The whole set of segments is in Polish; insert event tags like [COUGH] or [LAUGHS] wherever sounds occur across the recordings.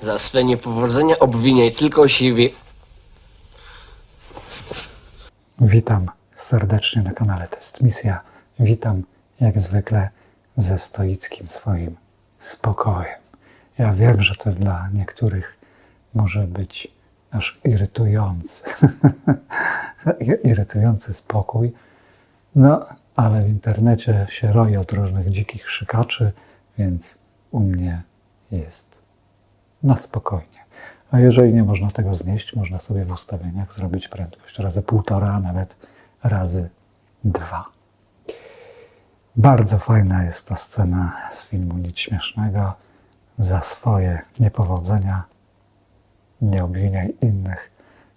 Za swe niepowodzenia obwiniaj tylko siebie. Witam serdecznie na kanale Test Misja. Witam jak zwykle ze stoickim swoim spokojem. Ja wiem, że to dla niektórych może być aż irytujący. [LAUGHS] irytujący spokój. No, ale w internecie się roi od różnych dzikich szykaczy, więc u mnie jest na spokojnie. A jeżeli nie można tego znieść, można sobie w ustawieniach zrobić prędkość razy półtora, a nawet razy dwa. Bardzo fajna jest ta scena z filmu Nic Śmiesznego. Za swoje niepowodzenia nie obwiniaj innych,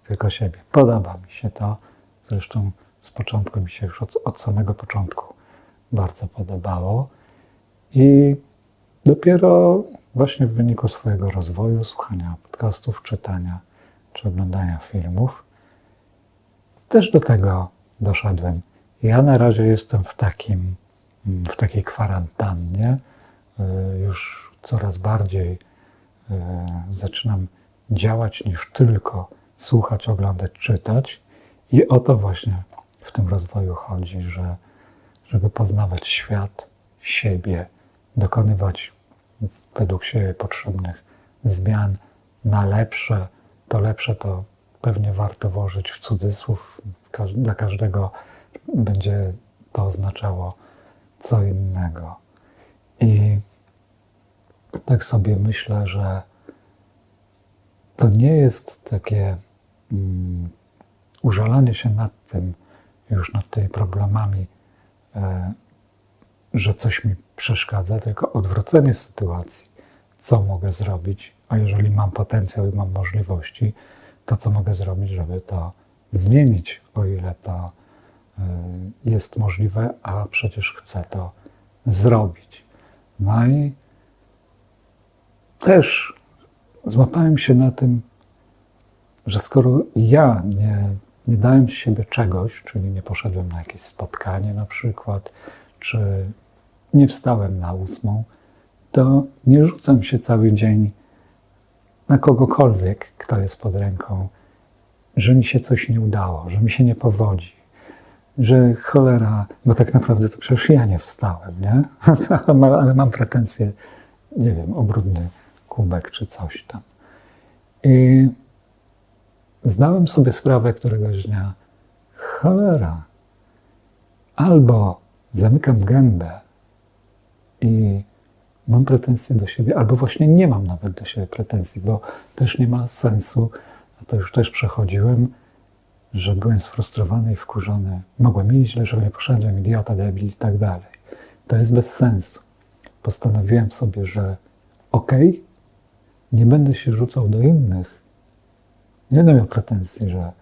tylko siebie. Podoba mi się to. Zresztą z początku mi się już od, od samego początku bardzo podobało. I dopiero właśnie w wyniku swojego rozwoju, słuchania podcastów, czytania czy oglądania filmów, też do tego doszedłem. Ja na razie jestem w, takim, w takiej kwarantannie. Y, Już coraz bardziej y, zaczynam działać niż tylko słuchać, oglądać, czytać. I o to właśnie w tym rozwoju chodzi, że żeby poznawać świat, siebie, dokonywać według siebie potrzebnych zmian na lepsze. To lepsze to pewnie warto włożyć w cudzysłów. Dla każdego będzie to oznaczało co innego. I tak sobie myślę, że to nie jest takie mm, użalanie się nad tym, już nad tymi problemami, e, że coś mi przeszkadza, tylko odwrócenie sytuacji. Co mogę zrobić, a jeżeli mam potencjał i mam możliwości, to co mogę zrobić, żeby to zmienić, o ile to y, jest możliwe, a przecież chcę to zrobić. No i też złapałem się na tym, że skoro ja nie, nie dałem z siebie czegoś, czyli nie poszedłem na jakieś spotkanie na przykład, czy nie wstałem na ósmą, to nie rzucam się cały dzień na kogokolwiek, kto jest pod ręką, że mi się coś nie udało, że mi się nie powodzi, że cholera, bo tak naprawdę to przecież ja nie wstałem, nie? [LAUGHS] Ale ma- Ale mam pretensje, nie wiem, o brudny kubek czy coś tam. I zdałem sobie sprawę któregoś dnia, cholera, albo zamykam gębę i mam pretensje do siebie, albo właśnie nie mam nawet do siebie pretensji, bo też nie ma sensu, a to już też przechodziłem, że byłem sfrustrowany i wkurzony. Mogłem iść, źle, że nie poszedłem, idiota, debil i tak dalej. To jest bez sensu. Postanowiłem sobie, że okej, nie będę się rzucał do innych, nie będę miał pretensji, że, e,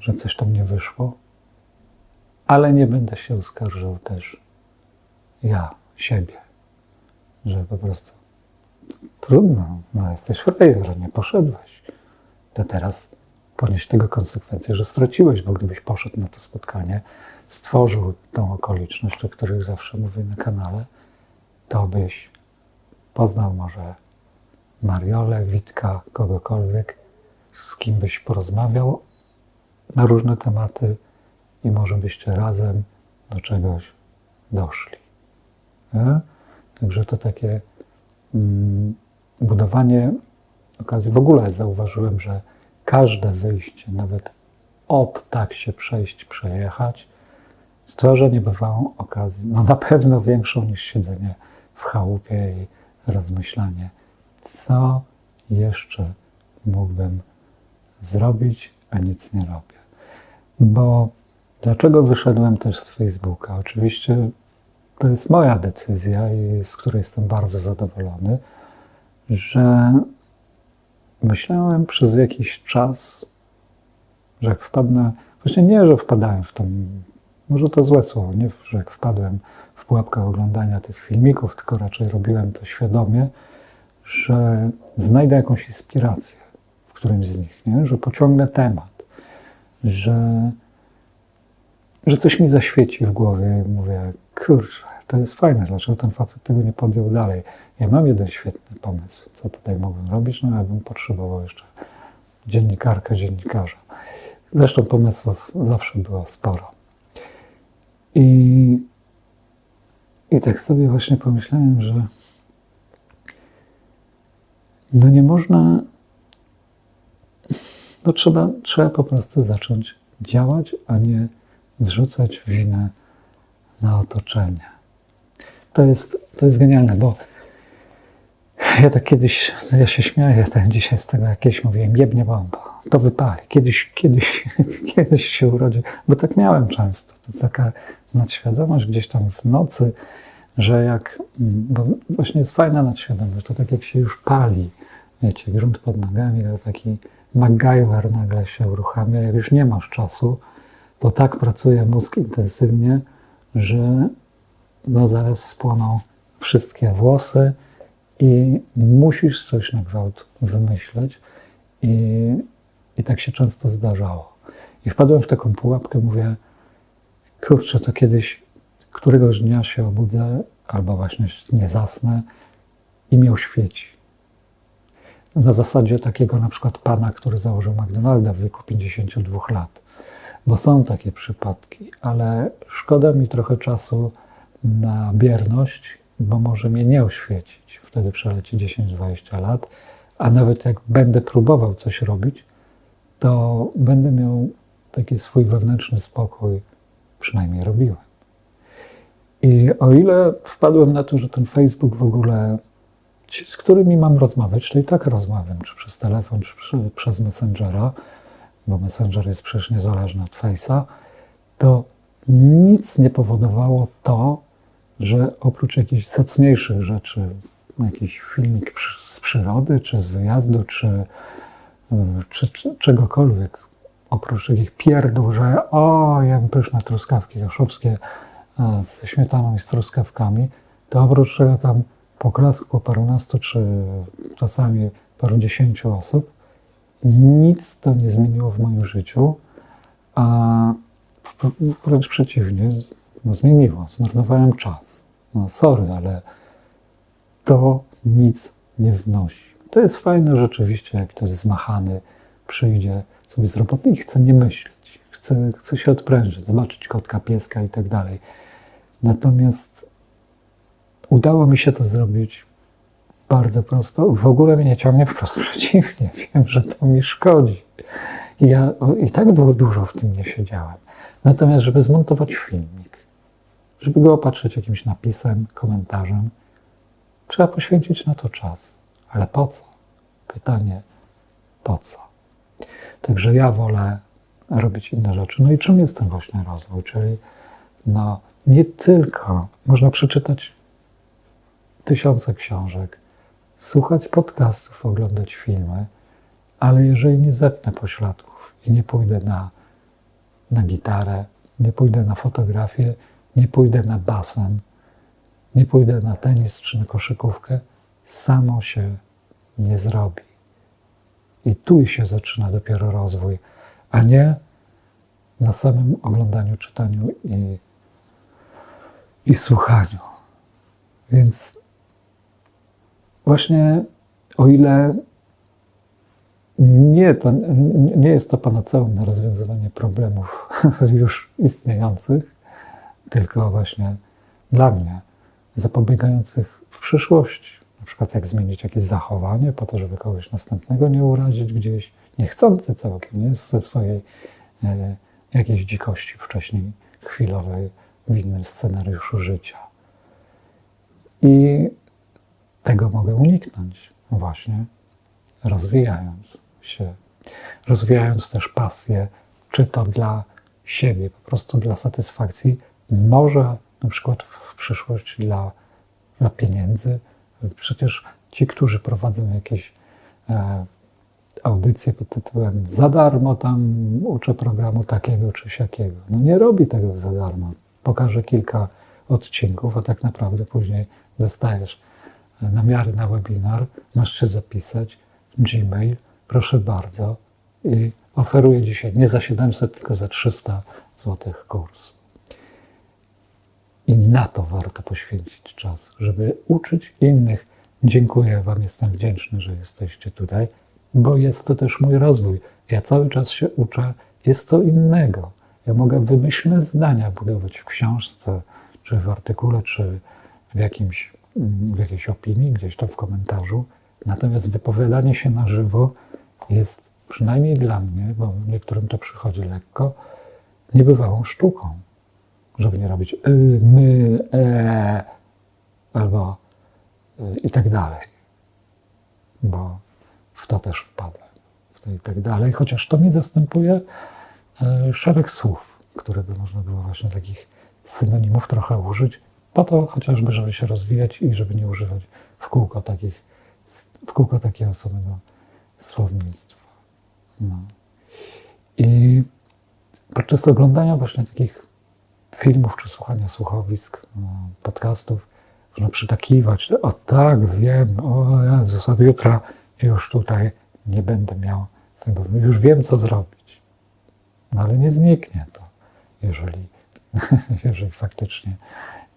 że coś tam nie wyszło, ale nie będę się uskarżał też ja, siebie, że po prostu trudno, no jesteś frajer, nie poszedłeś. To teraz ponieść tego konsekwencje, że straciłeś, bo gdybyś poszedł na to spotkanie, stworzył tą okoliczność, o których zawsze mówię na kanale, to byś poznał może Mariolę, Witka, kogokolwiek, z kim byś porozmawiał na różne tematy i może byście razem do czegoś doszli. Nie? Także to takie mm, budowanie okazji. W ogóle zauważyłem, że każde wyjście, nawet od tak się przejść, przejechać, stwarza niebywałą okazję. No na pewno większą niż siedzenie w chałupie i rozmyślanie, co jeszcze mógłbym zrobić, a nic nie robię. Bo dlaczego wyszedłem też z Facebooka? Oczywiście to jest moja decyzja i z której jestem bardzo zadowolony, że myślałem przez jakiś czas, że jak wpadnę, właśnie nie, że wpadałem w tą, może to złe słowo, nie, że jak wpadłem w pułapkę oglądania tych filmików, tylko raczej robiłem to świadomie, że znajdę jakąś inspirację którymś z nich, nie? że pociągnę temat, że że coś mi zaświeci w głowie i mówię, kurczę, to jest fajne, dlaczego ten facet tego nie podjął dalej. Ja mam jeden świetny pomysł, co tutaj mógłbym robić, no ja bym potrzebował jeszcze dziennikarkę, dziennikarza. Zresztą pomysłów zawsze było sporo. I, I tak sobie właśnie pomyślałem, że no nie można, no trzeba, trzeba po prostu zacząć działać, a nie zrzucać winę na otoczenie. To jest, to jest genialne, bo ja tak kiedyś, ja się śmieję tak dzisiaj z tego, jak kiedyś mówiłem, jebnie bomba, to wypali. Kiedyś, kiedyś, [LAUGHS] kiedyś się urodzi, bo tak miałem często. To taka nadświadomość gdzieś tam w nocy, że jak, bo właśnie jest fajna nadświadomość, to tak jak się już pali, wiecie, grunt pod nogami, to taki MacGyver nagle się uruchamia, jak już nie masz czasu, to tak pracuje mózg intensywnie, że no zaraz spłoną wszystkie włosy i musisz coś na gwałt wymyśleć. I, I tak się często zdarzało. I wpadłem w taką pułapkę, mówię, kurczę, to kiedyś któregoś dnia się obudzę, albo właśnie nie zasnę i mnie oświeci. Na zasadzie takiego na przykład pana, który założył McDonalda w wieku 52 lat. Bo są takie przypadki, ale szkoda mi trochę czasu na bierność, bo może mnie nie oświecić. Wtedy przeleci 10-20 lat, a nawet jak będę próbował coś robić, to będę miał taki swój wewnętrzny spokój, przynajmniej robiłem. I o ile wpadłem na to, że ten Facebook w ogóle, ci, z którymi mam rozmawiać, to i tak rozmawiam, czy przez telefon, czy przy, przez Messengera, bo Messenger jest przecież niezależny od Face'a, to nic nie powodowało to, że oprócz jakichś zacniejszych rzeczy, jakiś filmik z przyrody, czy z wyjazdu, czy, czy, czy czegokolwiek, oprócz takich pierdół, że o, jem pyszne truskawki kaszubskie e, ze śmietaną i z truskawkami, to oprócz tego tam poklasku parunastu, czy czasami parudziesięciu osób, nic to nie zmieniło w moim życiu, a wręcz przeciwnie, no zmieniło, zmarnowałem czas. No sorry, ale to nic nie wnosi. To jest fajne rzeczywiście, jak ktoś zmachany przyjdzie sobie z roboty i chce nie myśleć, chce, chce się odprężyć, zobaczyć kotka, pieska i tak dalej. Natomiast udało mi się to zrobić bardzo prosto. W ogóle mnie nie ciągnie wprost [LAUGHS] przeciwnie. Wiem, że to mi szkodzi. Ja i tak było dużo w tym nie siedziałem. Natomiast, żeby zmontować filmik, żeby go opatrzyć jakimś napisem, komentarzem, trzeba poświęcić na to czas. Ale po co? Pytanie, po co? Także ja wolę robić inne rzeczy. No i czym jest ten właśnie rozwój? Czyli no, nie tylko można przeczytać tysiące książek, słuchać podcastów, oglądać filmy, ale jeżeli nie zepnę pośladków i nie pójdę na, na gitarę, nie pójdę na fotografię, nie pójdę na basen, nie pójdę na tenis czy na koszykówkę, samo się nie zrobi. I tu się zaczyna dopiero rozwój, a nie na samym oglądaniu, czytaniu i, i słuchaniu. Więc właśnie o ile nie, to, nie jest to panaceum na rozwiązywanie problemów [LAUGHS] już istniejących, tylko właśnie dla mnie zapobiegających w przyszłości. Na przykład jak zmienić jakieś zachowanie po to, żeby kogoś następnego nie urazić gdzieś, niechcący całkiem, nie ze swojej e, jakiejś dzikości wcześniej chwilowej w innym scenariuszu życia. I tego mogę uniknąć właśnie rozwijając się, rozwijając też pasję, czy to dla siebie, po prostu dla satysfakcji, może na przykład w przyszłości dla, dla pieniędzy. Przecież ci, którzy prowadzą jakieś e, audycje pod tytułem za darmo tam uczę programu takiego czy siakiego. No nie robi tego za darmo. Pokaże kilka odcinków, a tak naprawdę później dostajesz namiary na webinar, masz się zapisać, Gmail, proszę bardzo. I oferuję dzisiaj nie za 700, tylko za 300 zł kurs. I na to warto poświęcić czas, żeby uczyć innych. Dziękuję Wam, jestem wdzięczny, że jesteście tutaj, bo jest to też mój rozwój. Ja cały czas się uczę, jest co innego. Ja mogę wymyślne zdania budować w książce, czy w artykule, czy w, jakimś, w jakiejś opinii, gdzieś tam w komentarzu. Natomiast wypowiadanie się na żywo jest przynajmniej dla mnie, bo niektórym to przychodzi lekko, niebywałą sztuką. Żeby nie robić y, my, e, albo y, i tak dalej. Bo w to też wpadłem. W to i tak dalej. Chociaż to mi zastępuje y, szereg słów, które by można było właśnie takich synonimów trochę użyć, po to chociażby, żeby się rozwijać i żeby nie używać w kółko takich, w kółko takiego samego słownictwa. No. I podczas oglądania właśnie takich filmów czy słuchania słuchowisk, no, podcastów, można przytakiwać, o tak, wiem, o Jezus, od jutra już tutaj nie będę miał tego, już wiem, co zrobić. No ale nie zniknie to, jeżeli, [LAUGHS] jeżeli faktycznie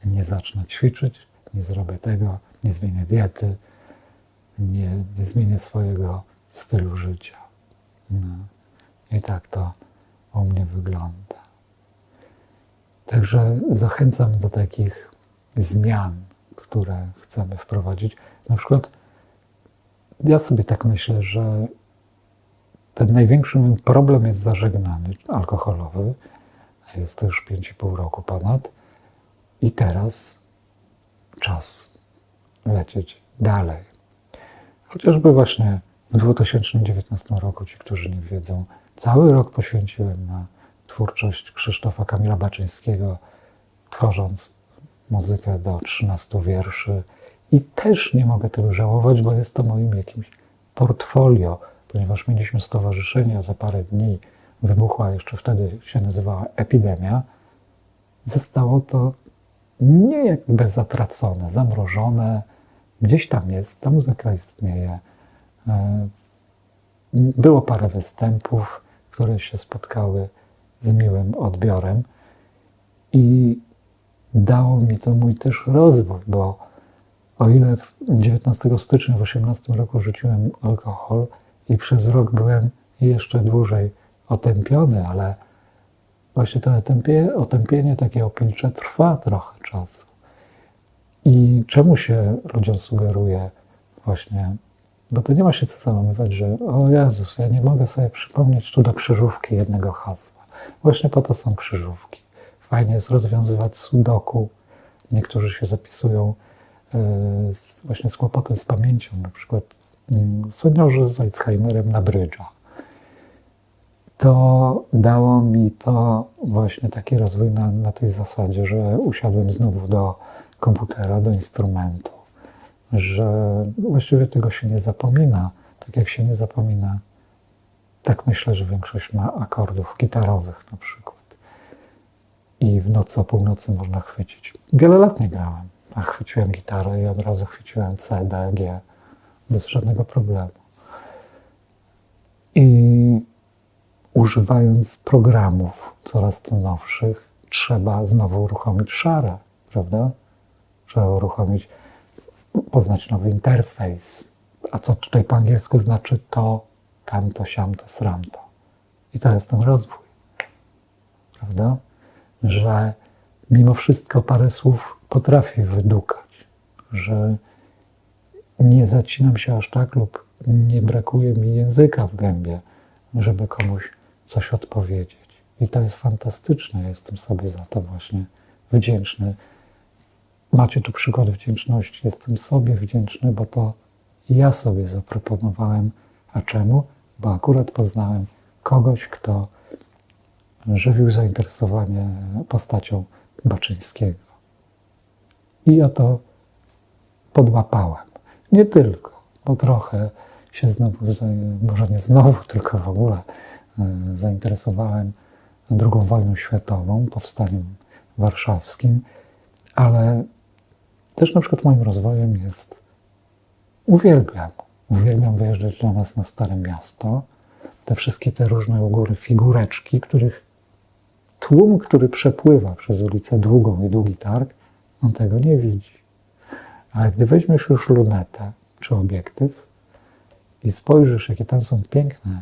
nie zacznę ćwiczyć, nie zrobię tego, nie zmienię diety, nie, nie zmienię swojego stylu życia. No. I tak to u mnie wygląda. Także zachęcam do takich zmian, które chcemy wprowadzić. Na przykład ja sobie tak myślę, że ten największy problem jest zażegnany, alkoholowy. Jest to już 5,5 roku ponad. I teraz czas lecieć dalej. Chociażby właśnie w 2019 roku, ci, którzy nie wiedzą, cały rok poświęciłem na twórczość Krzysztofa Kamila Baczyńskiego, tworząc muzykę do 13 wierszy. I też nie mogę tego żałować, bo jest to moim jakimś portfolio, ponieważ mieliśmy stowarzyszenie, a za parę dni wybuchła, jeszcze wtedy się nazywała epidemia. Zostało to nie jakby zatracone, zamrożone, gdzieś tam jest, ta muzyka istnieje. E, Było parę występów, które się spotkały z miłym odbiorem i dało mi to mój też rozwój, bo o ile w 19 stycznia w 18 roku rzuciłem alkohol i przez rok byłem jeszcze dłużej otępiony, ale właśnie to otępie, otępienie takie opilcze trwa trochę czasu. I czemu się ludziom sugeruje właśnie, bo to nie ma się co załamywać, że o Jezus, ja nie mogę sobie przypomnieć tu do krzyżówki jednego hasła. Właśnie po to są krzyżówki. Fajnie jest rozwiązywać sudoku. Niektórzy się zapisują e, z, właśnie z kłopotem z pamięcią, na przykład mm, seniorzy z Alzheimerem na brydża. To dało mi to właśnie taki rozwój na, na tej zasadzie, że usiadłem znowu do komputera, do instrumentu, że właściwie tego się nie zapomina, tak jak się nie zapomina, tak myślę, że większość ma akordów gitarowych na przykład. I w nocy o północy można chwycić. Wiele lat nie grałem, a chwyciłem gitarę i od razu chwyciłem C, D, G bez żadnego problemu. I używając programów coraz to nowszych, trzeba znowu uruchomić szarę, prawda? Trzeba uruchomić, poznać nowy interfejs. A co tutaj po angielsku znaczy to, tamto, siamto, sramto. I to jest ten rozwój, prawda? Że mimo wszystko parę słów potrafię wydukać, że nie zacinam się aż tak lub nie brakuje mi języka w gębie, żeby komuś coś odpowiedzieć. I to jest fantastyczne. Jestem sobie za to właśnie wdzięczny. Macie tu przykład wdzięczności. Jestem sobie wdzięczny, bo to ja sobie zaproponowałem. A czemu? Bo akurat poznałem kogoś, kto żywił zainteresowanie postacią Baczyńskiego. I ja to podłapałem. Nie tylko, bo trochę się znowu, może nie znowu, [LAUGHS] tylko w ogóle zainteresowałem II wojną światową, powstaniem warszawskim, ale też na przykład moim rozwojem jest, uwielbiam, uwielbiam wyjeżdżać dla nas na Stare Miasto, te wszystkie te różne u góry figureczki, których tłum, który przepływa przez ulicę Długą i Długi Targ, On tego nie widzi. Ale gdy weźmiesz już lunetę czy obiektyw i spojrzysz, jakie tam są piękne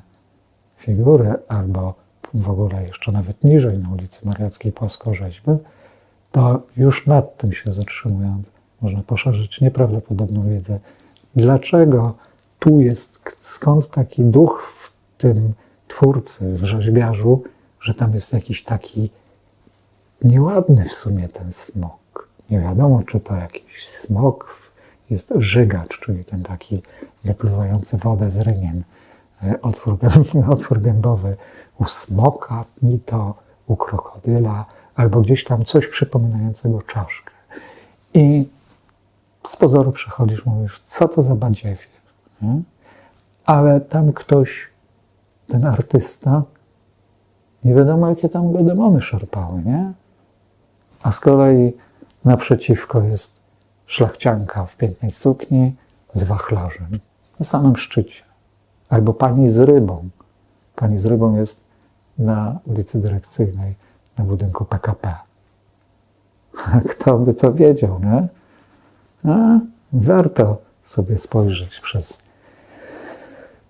figury, albo w ogóle jeszcze nawet niżej na ulicy Mariackiej płaskorzeźby, to już nad tym się zatrzymując, można poszerzyć nieprawdopodobną wiedzę. Dlaczego tu jest, skąd taki duch w tym twórcy, w rzeźbiarzu, że tam jest jakiś taki nieładny w sumie ten smok. Nie wiadomo, czy to jakiś smok jest żygacz, czyli ten taki wypływający wodę z rynien, otwór, gę- [LAUGHS] otwór gębowy u smoka, ni to u krokodyla, albo gdzieś tam coś przypominającego czaszkę. I z pozoru przychodzisz, mówisz, co to za badziewie. nie? Ale tam ktoś, ten artysta, nie wiadomo, jakie tam go demony szarpały, nie? A z kolei naprzeciwko jest szlachcianka w pięknej sukni z wachlarzem na samym szczycie. Albo pani z rybą. Pani z rybą jest na ulicy Dyrekcyjnej, na budynku PKP. [LAUGHS] Kto by to wiedział, nie? A, warto sobie spojrzeć przez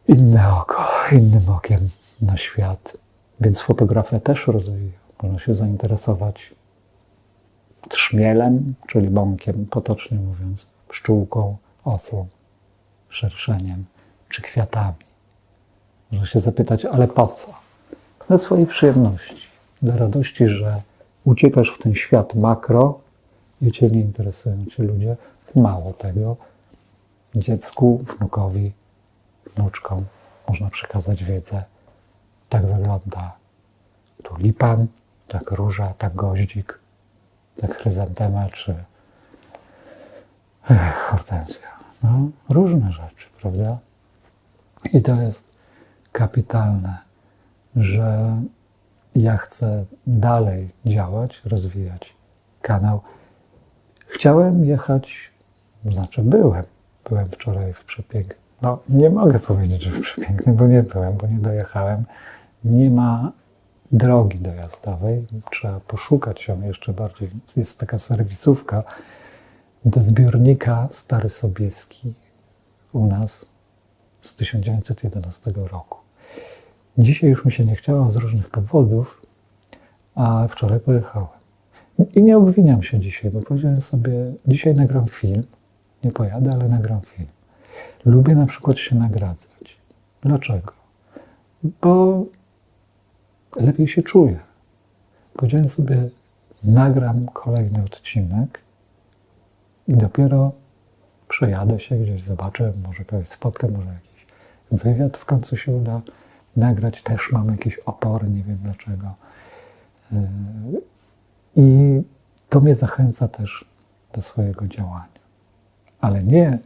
inne oko, innym okiem na świat. Więc fotografia też rozwija. Można się zainteresować trzmielem, czyli bąkiem, potocznie mówiąc, pszczółką, osłą, szerszeniem czy kwiatami. Można się zapytać, ale po co? Dla swojej przyjemności, dla radości, że uciekasz w ten świat makro i cię nie interesują ci ludzie. Mało tego, dziecku, wnukowi, wnuczkom można przekazać wiedzę. Tak wygląda tulipan, tak róża, tak goździk, tak chryzantema czy hortensja. No, różne rzeczy, prawda? I to jest kapitalne, że ja chcę dalej działać, rozwijać kanał. Chciałem jechać, znaczy byłem, byłem wczoraj w przepięknym. No, nie mogę powiedzieć, że w przepięknym, bo nie byłem, bo nie dojechałem. Nie ma drogi dojazdowej, trzeba poszukać ją jeszcze bardziej. Jest taka serwisówka do zbiornika Stary Sobieski u nas z 1911 roku. Dzisiaj już mi się nie chciało z różnych powodów, a wczoraj pojechałem. I nie obwiniam się dzisiaj, bo powiedziałem sobie, dzisiaj nagram film, nie pojadę, ale nagram film. Lubię na przykład się nagradzać. Dlaczego? Bo lepiej się czuję. Powiedziałem sobie, nagram kolejny odcinek i dopiero przejadę się gdzieś, zobaczę, może kogoś spotkam, może jakiś wywiad w końcu się uda nagrać. Też mam jakieś opory, nie wiem dlaczego. Yy, I to mnie zachęca też do swojego działania. Ale nie,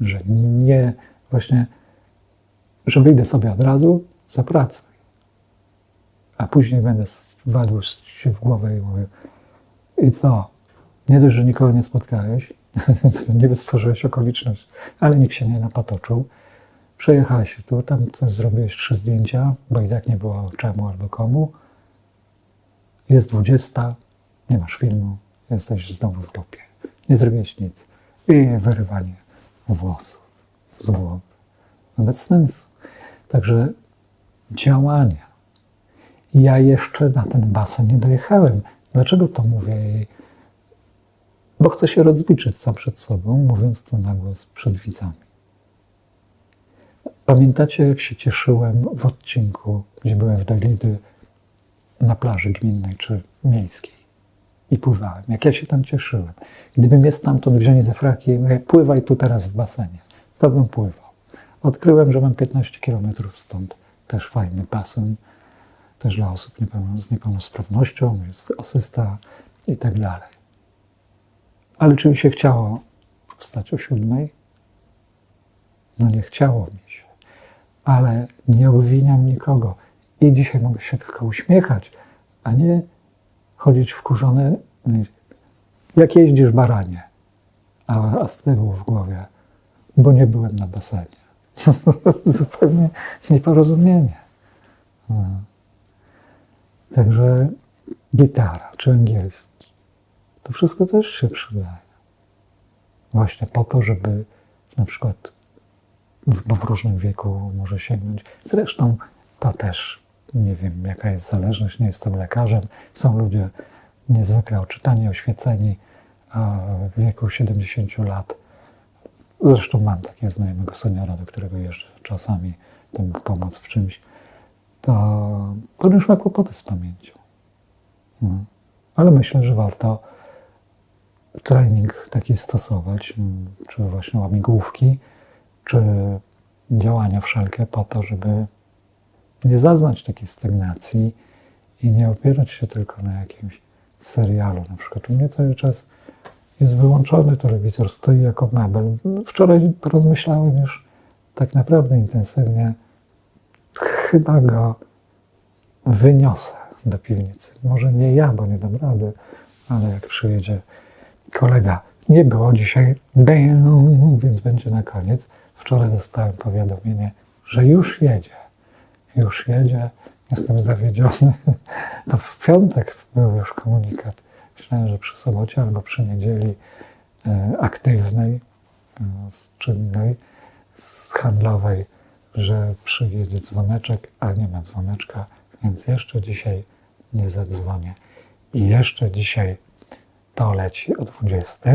że nie właśnie, że wyjdę sobie od razu, zapracuj. A później będę walił się w głowę i mówił, i co? Nie dość, że nikogo nie spotkałeś, [LAUGHS] nie stworzyłeś okoliczność, ale nikt się nie napatoczył. Przejechałeś się tu, tam zrobiłeś trzy zdjęcia, bo i tak nie było czemu albo komu. Jest 20, nie masz filmu, jesteś znowu w dupie. Nie zrobiłeś nic. I wyrywanie włosów z głowy. Bez sensu. Także działania. Ja jeszcze na ten basen nie dojechałem. Dlaczego to mówię? Bo chcę się rozliczyć sam przed sobą, mówiąc to na głos przed widzami. Pamiętacie, jak się cieszyłem w odcinku, gdzie byłem w Dalidy na plaży gminnej czy miejskiej i pływałem? Jak ja się tam cieszyłem. Gdyby mnie stamtąd wzięli ze fraki i mówię, pływaj tu teraz w basenie, to bym pływał. Odkryłem, że mam 15 kilometrów stąd. Też fajny basen, też dla osób z niepełnosprawnością, jest asysta i tak dalej. Ale czy mi się chciało wstać o siódmej? No nie chciało mi się. Ale nie obwiniam nikogo. I dzisiaj mogę się tylko uśmiechać, a nie chodzić wkurzony, jak jeździsz baranie, a, a z tyłu w głowie, bo nie byłem na basenie. [LAUGHS] Zupełnie nieporozumienie. No. Także gitara czy angielski. To wszystko też się przydaje. Właśnie po to, żeby na przykład bo w różnym wieku może sięgnąć. Zresztą to też nie wiem, jaka jest zależność, nie jestem lekarzem. Są ludzie niezwykle oczytani, oświeceni, w wieku 70 lat. Zresztą mam takiego znajomego seniora, do którego jeżdżę czasami, to pomóc w czymś. To on już ma kłopoty z pamięcią. No. Ale myślę, że warto trening taki stosować, mm, czy właśnie łamigłówki, czy działania wszelkie po to, żeby nie zaznać takiej stagnacji i nie opierać się tylko na jakimś serialu. Na przykład u mnie cały czas jest wyłączony telewizor, stoi jako mebel. Wczoraj rozmyślałem już tak naprawdę intensywnie, chyba go wyniosę do piwnicy. Może nie ja, bo nie dam rady, ale jak przyjedzie kolega. Nie było dzisiaj, więc będzie na koniec. Wczoraj dostałem powiadomienie, że już jedzie. Już jedzie. Jestem zawiedziony. [LAUGHS] To w piątek był już komunikat. Myślałem, że przy sobocie albo przy niedzieli e, aktywnej, e, czynnej, z handlowej, że przyjedzie dzwoneczek, a nie ma dzwoneczka, więc jeszcze dzisiaj nie zadzwonię. I jeszcze dzisiaj to leci o 20,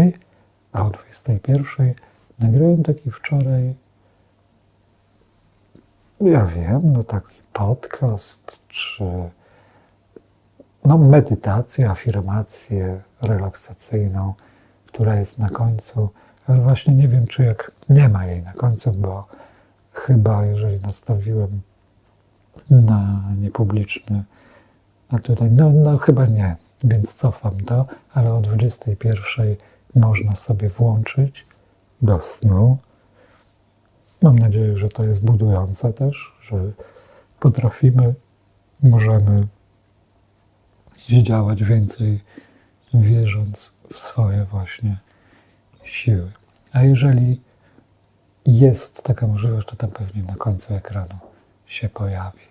a o 21 nagrałem taki wczoraj, ja wiem, no taki podcast, czy no medytację, afirmację relaksacyjną, która jest na końcu, ale właśnie nie wiem, czy jak nie ma jej na końcu, bo chyba jeżeli nastawiłem na niepubliczny, a tutaj, no, no chyba nie, więc cofam to, ale o 21 można sobie włączyć do snu. Mam nadzieję, że to jest budujące też, że potrafimy, możemy działać więcej, wierząc w swoje właśnie siły. A jeżeli jest taka możliwość, to tam pewnie na końcu ekranu się pojawi.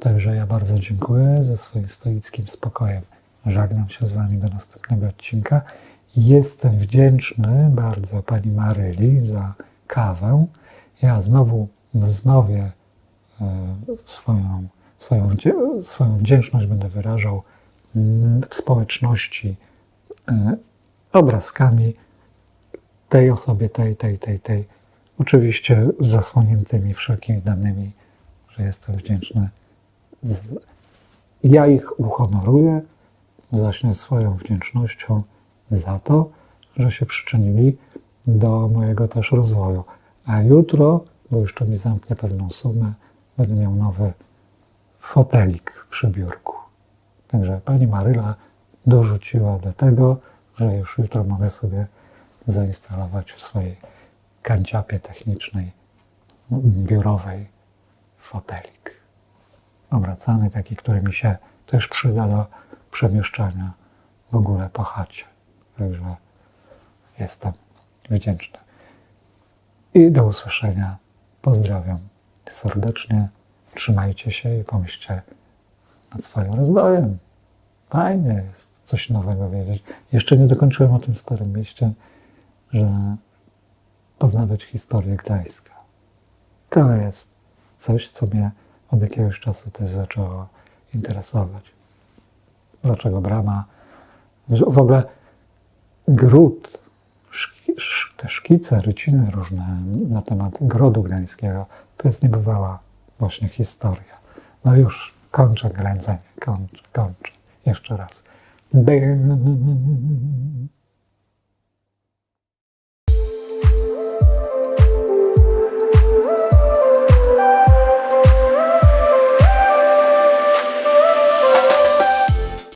Także ja bardzo dziękuję za swoim stoickim spokojem. Żegnam się z Wami do następnego odcinka. Jestem wdzięczny bardzo Pani Maryli za kawę. Ja znowu wznowię e, swoją, swoją, swoją wdzięczność będę wyrażał mm, w społeczności e, obrazkami tej osobie, tej, tej, tej, tej. Oczywiście zasłoniętymi wszelkimi danymi, że jestem wdzięczny. Ja ich uhonoruję, zaśnę swoją wdzięcznością za to, że się przyczynili do mojego też rozwoju. A jutro, bo już to mi zamknie pewną sumę, będę miał nowy fotelik przy biurku. Także pani Maryla dorzuciła do tego, że już jutro mogę sobie zainstalować w swojej kanciapie technicznej, biurowej fotelik. Obracany, taki, który mi się też przyda do przemieszczania w ogóle po chacie. Także jestem wdzięczny. I do usłyszenia. Pozdrawiam serdecznie. Trzymajcie się i pomyślcie nad swoim rozwojem. Fajnie jest coś nowego wiedzieć. Jeszcze nie dokończyłem o tym starym mieście, że poznawać historię Gdańska. To jest coś, co mnie od jakiegoś czasu też zaczęło interesować. Dlaczego brama? W ogóle gród, te szkice, ryciny różne na temat grodu gdańskiego, to jest niebywała właśnie historia. No już kończę ględzenie, kończę, kończę. Jeszcze raz. Bym.